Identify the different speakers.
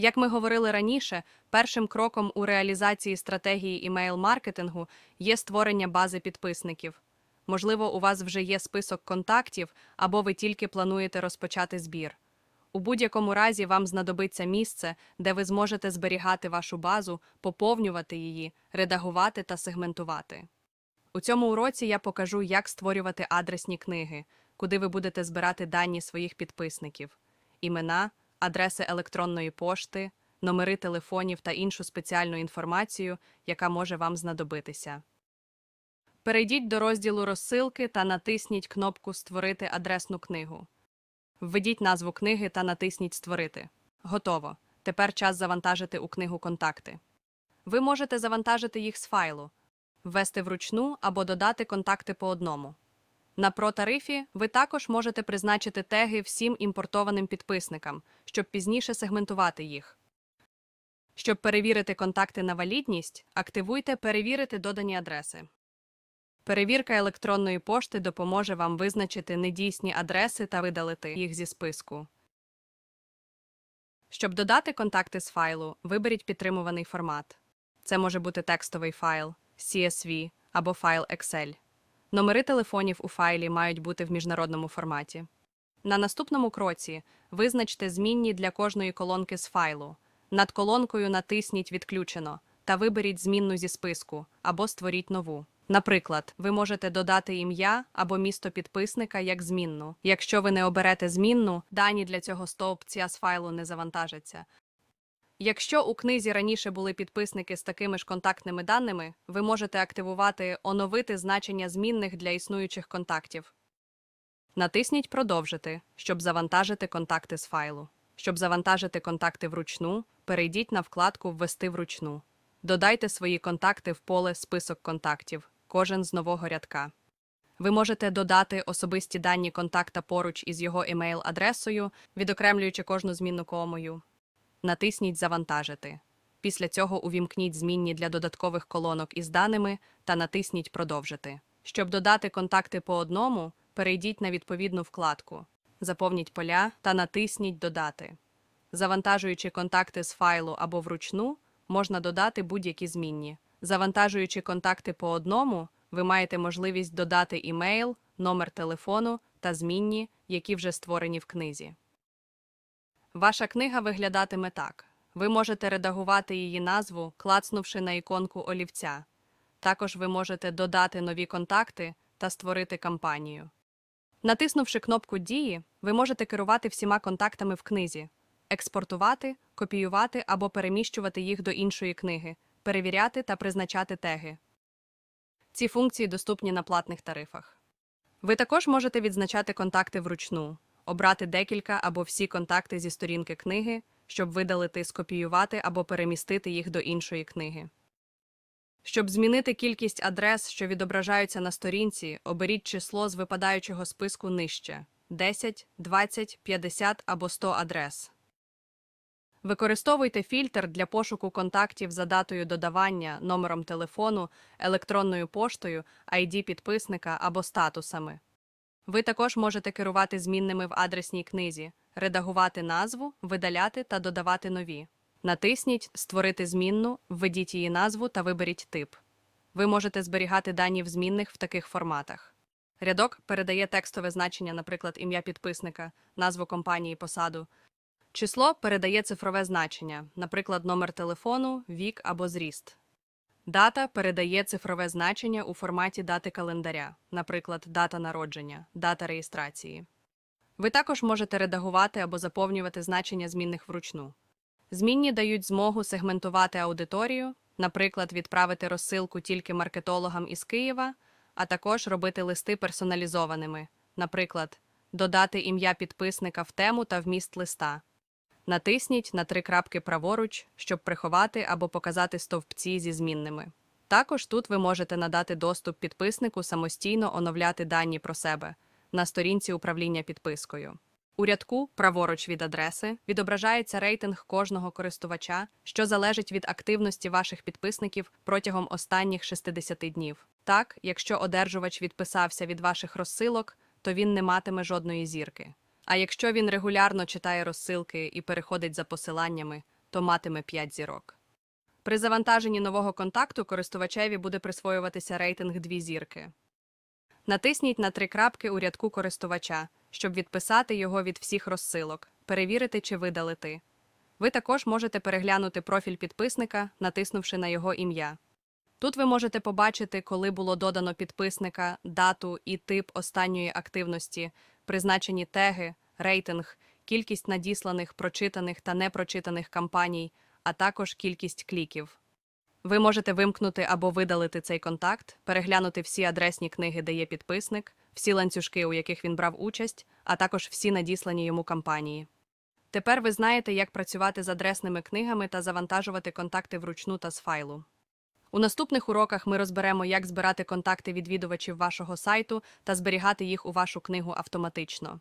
Speaker 1: Як ми говорили раніше, першим кроком у реалізації стратегії імейл-маркетингу є створення бази підписників. Можливо, у вас вже є список контактів, або ви тільки плануєте розпочати збір. У будь-якому разі вам знадобиться місце, де ви зможете зберігати вашу базу, поповнювати її, редагувати та сегментувати. У цьому уроці я покажу, як створювати адресні книги, куди ви будете збирати дані своїх підписників, імена, адреси електронної пошти, номери телефонів та іншу спеціальну інформацію, яка може вам знадобитися. Перейдіть до розділу розсилки та натисніть кнопку Створити адресну книгу. Введіть назву книги та натисніть Створити. Готово. Тепер час завантажити у книгу контакти. Ви можете завантажити їх з файлу, ввести вручну або додати контакти по одному. На протарифі ви також можете призначити теги всім імпортованим підписникам, щоб пізніше сегментувати їх. Щоб перевірити контакти на валідність, активуйте Перевірити додані адреси. Перевірка електронної пошти допоможе вам визначити недійсні адреси та видалити їх зі списку. Щоб додати контакти з файлу, виберіть підтримуваний формат. Це може бути текстовий файл, CSV або файл Excel. Номери телефонів у файлі мають бути в міжнародному форматі. На наступному кроці визначте змінні для кожної колонки з файлу. Над колонкою натисніть Відключено та виберіть змінну зі списку або створіть нову. Наприклад, ви можете додати ім'я або місто підписника як змінну. Якщо ви не оберете змінну, дані для цього стовпця з файлу не завантажаться. Якщо у книзі раніше були підписники з такими ж контактними даними, ви можете активувати оновити значення змінних для існуючих контактів. Натисніть Продовжити, щоб завантажити контакти з файлу. Щоб завантажити контакти вручну, перейдіть на вкладку Ввести вручну. Додайте свої контакти в поле Список контактів, кожен з нового рядка. Ви можете додати особисті дані контакта поруч із його емейл-адресою, відокремлюючи кожну змінну комою. Натисніть Завантажити. Після цього увімкніть змінні для додаткових колонок із даними та натисніть Продовжити. Щоб додати контакти по одному, перейдіть на відповідну вкладку, заповніть поля та натисніть Додати. Завантажуючи контакти з файлу або вручну, можна додати будь-які змінні. Завантажуючи контакти по одному, ви маєте можливість додати імейл, номер телефону та змінні, які вже створені в книзі. Ваша книга виглядатиме так. Ви можете редагувати її назву, клацнувши на іконку олівця. Також ви можете додати нові контакти та створити кампанію. Натиснувши кнопку Дії, ви можете керувати всіма контактами в книзі, експортувати, копіювати або переміщувати їх до іншої книги, перевіряти та призначати теги. Ці функції доступні на платних тарифах. Ви також можете відзначати контакти вручну, обрати декілька або всі контакти зі сторінки книги, щоб видалити, скопіювати або перемістити їх до іншої книги. Щоб змінити кількість адрес, що відображаються на сторінці, оберіть число з випадаючого списку нижче 10, 20, 50 або 100 адрес. Використовуйте фільтр для пошуку контактів за датою додавання, номером телефону, електронною поштою, ID підписника або статусами. Ви також можете керувати змінними в адресній книзі, редагувати назву, видаляти та додавати нові. Натисніть Створити змінну, введіть її назву та виберіть тип. Ви можете зберігати дані в змінних в таких форматах. Рядок передає текстове значення, наприклад, ім'я підписника, назву компанії, посаду. Число передає цифрове значення, наприклад, номер телефону, вік або зріст. Дата передає цифрове значення у форматі дати календаря, наприклад, дата народження, дата реєстрації. Ви також можете редагувати або заповнювати значення змінних вручну. Змінні дають змогу сегментувати аудиторію, наприклад, відправити розсилку тільки маркетологам із Києва, а також робити листи персоналізованими, наприклад, додати ім'я підписника в тему та вміст листа. Натисніть на три крапки праворуч, щоб приховати або показати стовпці зі змінними. Також тут ви можете надати доступ підписнику самостійно оновляти дані про себе на сторінці управління підпискою. У рядку праворуч від адреси відображається рейтинг кожного користувача, що залежить від активності ваших підписників протягом останніх 60 днів. Так, якщо одержувач відписався від ваших розсилок, то він не матиме жодної зірки. А якщо він регулярно читає розсилки і переходить за посиланнями, то матиме 5 зірок. При завантаженні нового контакту користувачеві буде присвоюватися рейтинг 2 зірки. Натисніть на три крапки у рядку користувача, щоб відписати його від всіх розсилок, перевірити чи видалити. Ви також можете переглянути профіль підписника, натиснувши на його ім'я. Тут ви можете побачити, коли було додано підписника, дату і тип останньої активності, призначені теги, рейтинг, кількість надісланих, прочитаних та непрочитаних кампаній, а також кількість кліків. Ви можете вимкнути або видалити цей контакт, переглянути всі адресні книги, де є підписник, всі ланцюжки, у яких він брав участь, а також всі надіслані йому кампанії. Тепер ви знаєте, як працювати з адресними книгами та завантажувати контакти вручну та з файлу. У наступних уроках ми розберемо, як збирати контакти відвідувачів вашого сайту та зберігати їх у вашу книгу автоматично.